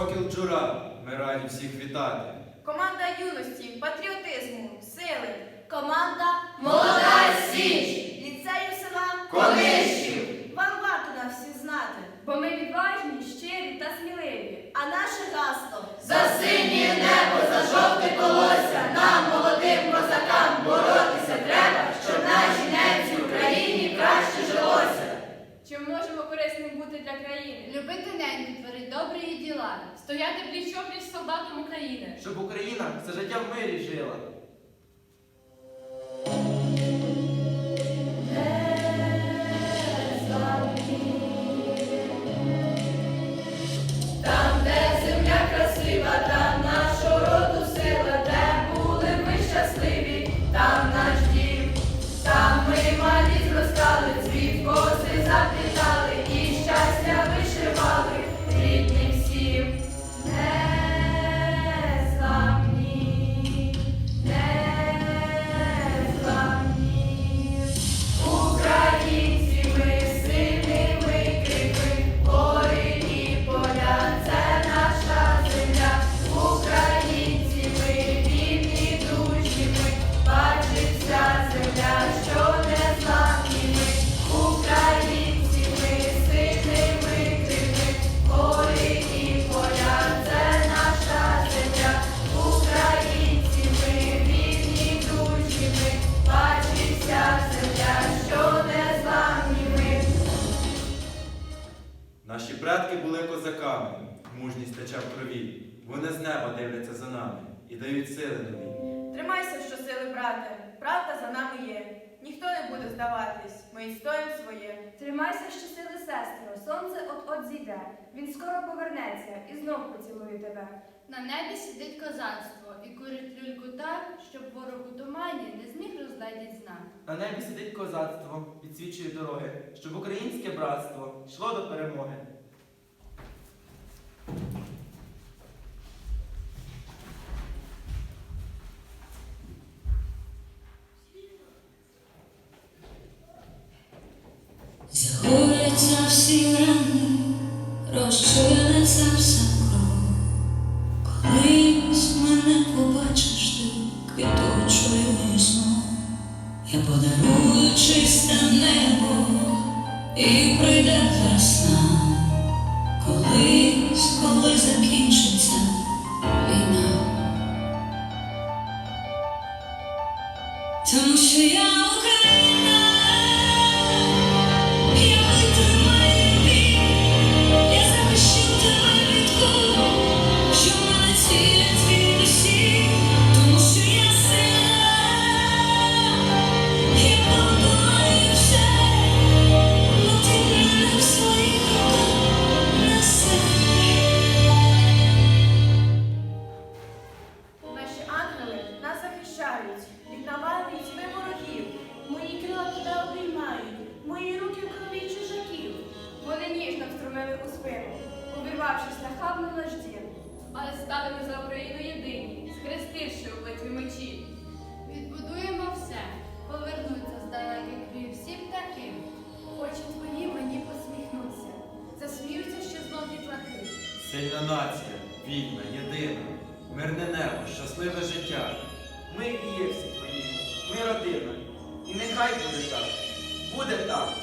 Сокіл Джура, ми раді всіх вітати. Команда юності, патріотизму, сили. Команда Молода Січ! Країни? Любити неньку, творити добрі діла, стояти пліч-опліч з солдатом України. щоб Україна все життя в мирі жила. Козаками, мужність тече в крові. Вони з неба дивляться за нами і дають сили нові. Тримайся, що сили, брате, правда за нами є. Ніхто не буде здаватись, ми відстоїмо своє. Тримайся щасливе сестро, сонце от-от зійде. Він скоро повернеться і знов поцілує тебе. На небі сидить козацтво і курить люльку так, щоб ворог у тумані не зміг розгледіть знак. На небі сидить козацтво, підсвічує дороги, щоб українське братство йшло до перемоги. Загояться всі рани, розчиниться вся кров. Колись мене побачиш ти квітучою знов. Я подарую чисте небо і прийде весна. Колись, коли закінчиться війна. Тому що я Україна. Захищають від навали і тьми ворогів. Мої крила тебе обіймають, мої руки в крові чужаків. Вони ніжно встромили у спину, увірвавшись на хабну. Але стали ми за Україну єдині, схрестивши у битві мечі. Відбудуємо все, повернуться з далеких крів всі птахи. Очі твої мені посміхнуться, засміються ще знов дітлахи. Сильна нація, вільна, єдина, мирне небо, щасливе життя. Ми і є всі твої, ми родина. І нехай буде так, буде так.